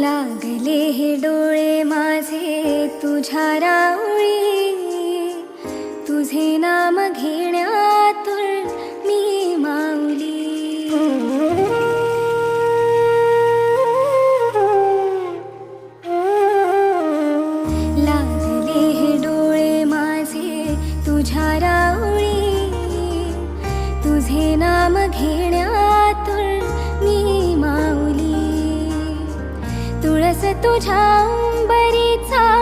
लागले हे डोळे माझे तुझ्या रावळी. तुझे नाम घेण्यातून मी माऊली. लागले हे डोळे माझे तुझ्या रावळी. तुझे नाम घेण्यातून तुझ्या बरीचा